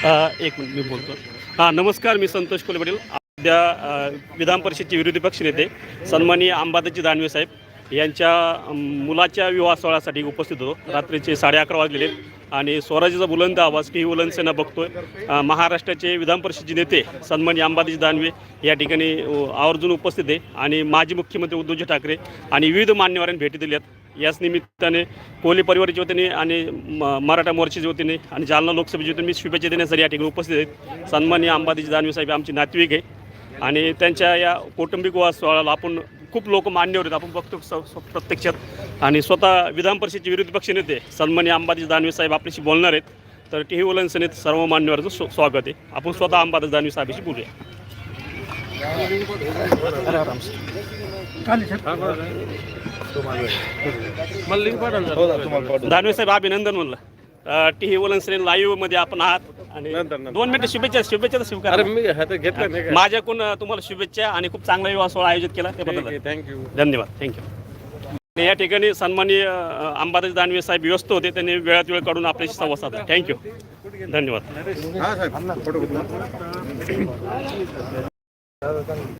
एक मिनिट मी बोलतो. हां नमस्कार मी संतोष कोले पाटील सध्या विधान परिषदचे विरोधी पक्षनेते सन्माननीय अंबादाजी दानवे साहेब यांच्या मुलाच्या विवाह सोहळ्यासाठी उपस्थित होतो. रात्रीचे साडे अकरा वाजलेले आहेत. आणि स्वराज्याचा बुलंद आवाज टी बुलंद सेना बघतोय. महाराष्ट्राचे विधान परिषदेचे नेते सन्माननीय अंबादाजी दानवे या ठिकाणी आवर्जून उपस्थित आहे. आणि माजी मुख्यमंत्री उद्धवजी ठाकरे आणि विविध मान्यवरांनी भेटी दिल्यात याच निमित्ताने कोहली परिवाराच्या वतीने आणि म- मराठा मोर्चाच्या वतीने आणि जालना लोकसभेच्या वतीने मी शुभेच्छा देण्यासाठी या ठिकाणी उपस्थित आहेत. सन्माननीय अंबादाजी दानवे साहेब आमचे नातेवाईक आहे. आणि त्यांच्या या कौटुंबिक विवाह सोहळ्याला आपण खूप लोक मान्यवर आहेत. आपण बघतो स- प्रत्यक्षात. आणि स्वतः विधान परिषदेचे विरोधी पक्षनेते सन्माननीय अंबादाजी दानवे साहेब आपल्याशी बोलणार आहेत. तर टी व्ही वलनसेनेत सर्व मान्यवरचं स्वागत आहे. आपण स्वतः अंबादास दानवे साहेबाशी बोलूया. दानवे साहेब अभिनंदन म्हणलं. टी व्ही वलनसेने लाईव्हमध्ये आपण आहात आणि. दोन मिनिटं शुभेच्छा शुभेच्छा स्वीकार माझ्याकडून तुम्हाला शुभेच्छा आणि खूप चांगला विवाह सोहळा आयोजित केला त्याबद्दल थँक्यू धन्यवाद थँक्यू या ठिकाणी सन्माननीय अंबादास दानवे साहेब व्यस्त होते त्यांनी वेळात वेळ काढून आपल्याशी संवाद साधला. थँक्यू धन्यवाद. हा साहेब फोटो